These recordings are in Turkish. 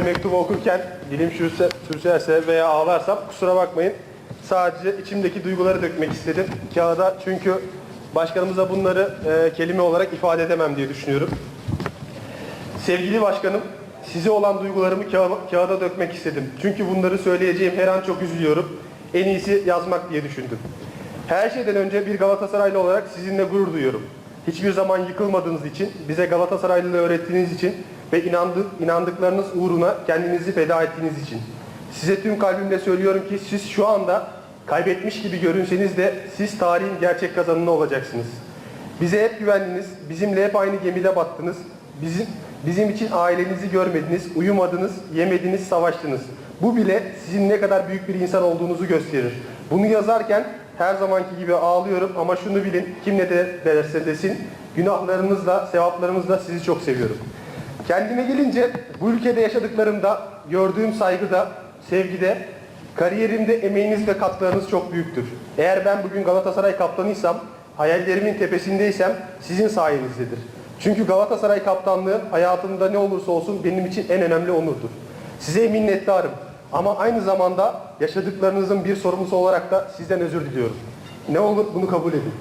mektubu okurken dilim sürse, sürçerse veya ağlarsam kusura bakmayın. Sadece içimdeki duyguları dökmek istedim kağıda çünkü başkanımıza bunları e, kelime olarak ifade edemem diye düşünüyorum. Sevgili başkanım, size olan duygularımı kağa- kağıda dökmek istedim. Çünkü bunları söyleyeceğim her an çok üzülüyorum. En iyisi yazmak diye düşündüm. Her şeyden önce bir Galatasaraylı olarak sizinle gurur duyuyorum. Hiçbir zaman yıkılmadığınız için, bize Galatasaraylılığı öğrettiğiniz için ve inandık, inandıklarınız uğruna kendinizi feda ettiğiniz için. Size tüm kalbimle söylüyorum ki siz şu anda kaybetmiş gibi görünseniz de siz tarihin gerçek kazanını olacaksınız. Bize hep güvendiniz, bizimle hep aynı gemide battınız. Bizim bizim için ailenizi görmediniz, uyumadınız, yemediniz, savaştınız. Bu bile sizin ne kadar büyük bir insan olduğunuzu gösterir. Bunu yazarken her zamanki gibi ağlıyorum ama şunu bilin, kim ne de derse desin, günahlarınızla, sevaplarınızla sizi çok seviyorum. Kendime gelince bu ülkede yaşadıklarımda gördüğüm saygıda, sevgide, kariyerimde emeğiniz ve katkılarınız çok büyüktür. Eğer ben bugün Galatasaray kaptanıysam, hayallerimin tepesindeysem sizin sayenizdedir. Çünkü Galatasaray kaptanlığı hayatımda ne olursa olsun benim için en önemli onurdur. Size minnettarım ama aynı zamanda yaşadıklarınızın bir sorumlusu olarak da sizden özür diliyorum. Ne olur bunu kabul edin.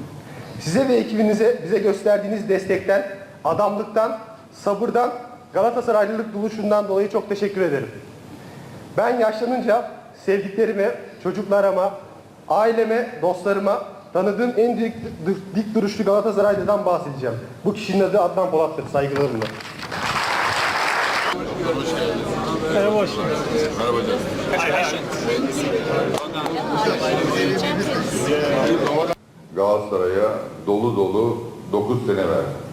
Size ve ekibinize bize gösterdiğiniz destekten, adamlıktan, sabırdan, Galatasaraylılık buluşundan dolayı çok teşekkür ederim. Ben yaşlanınca sevdiklerime, çocuklarıma, aileme, dostlarıma tanıdığım en dik, dik duruşlu Galatasaraylı'dan bahsedeceğim. Bu kişinin adı Adnan Polat'tır saygılarımla. Merhaba hoş Galatasaray'a dolu dolu 9 sene verdim.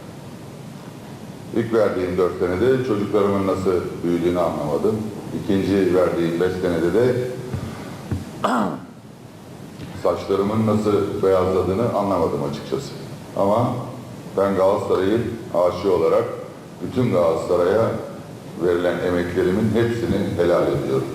İlk verdiğim 4 senede çocuklarımın nasıl büyüdüğünü anlamadım. İkinci verdiğim 5 senede de saçlarımın nasıl beyazladığını anlamadım açıkçası. Ama ben Galatasaray'ın aşığı olarak bütün Galatasaray'a verilen emeklerimin hepsini helal ediyorum.